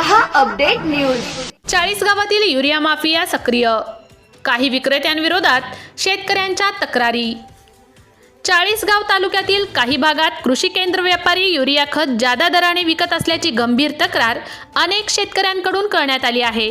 हा update news. चाळीस गावातील युरिया माफिया सक्रिय. काही विक्रेत्यांविरोधात शेतकऱ्यांच्या तक्रारी. चाळीसगाव तालुक्यातील काही भागात कृषी केंद्र व्यापारी युरिया खत जादा दराने विकत असल्याची गंभीर तक्रार अनेक शेतकऱ्यांकडून करण्यात आली आहे.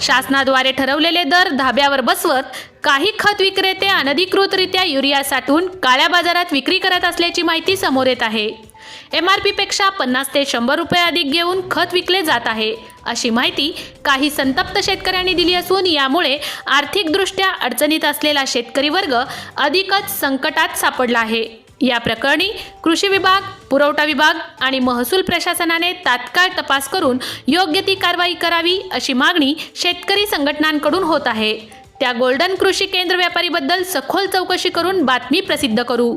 शासनाद्वारे ठरवलेले दर धाब्यावर बसवत काही खत विक्रेते अनधिकृतरित्या युरिया साठवून काळ्या बाजारात विक्री करत असल्याची माहिती समोर येत आहे. एम आर पीपेक्षा पन्नास ते शंभर रुपये अधिक घेऊन खत विकले जात आहे. अशी माहिती काही संतप्त शेतकऱ्यांनी दिली असून यामुळे आर्थिकदृष्ट्या अडचणीत असलेला शेतकरी वर्ग अधिकच संकटात सापडला आहे. या प्रकरणी कृषी विभाग पुरवठा विभाग आणि महसूल प्रशासनाने तात्काळ तपास करून योग्य ती कारवाई करावी अशी मागणी शेतकरी संघटनांकडून होत आहे. त्या गोल्डन कृषी केंद्र व्यापारीबद्दल सखोल चौकशी करून बातमी प्रसिद्ध करू.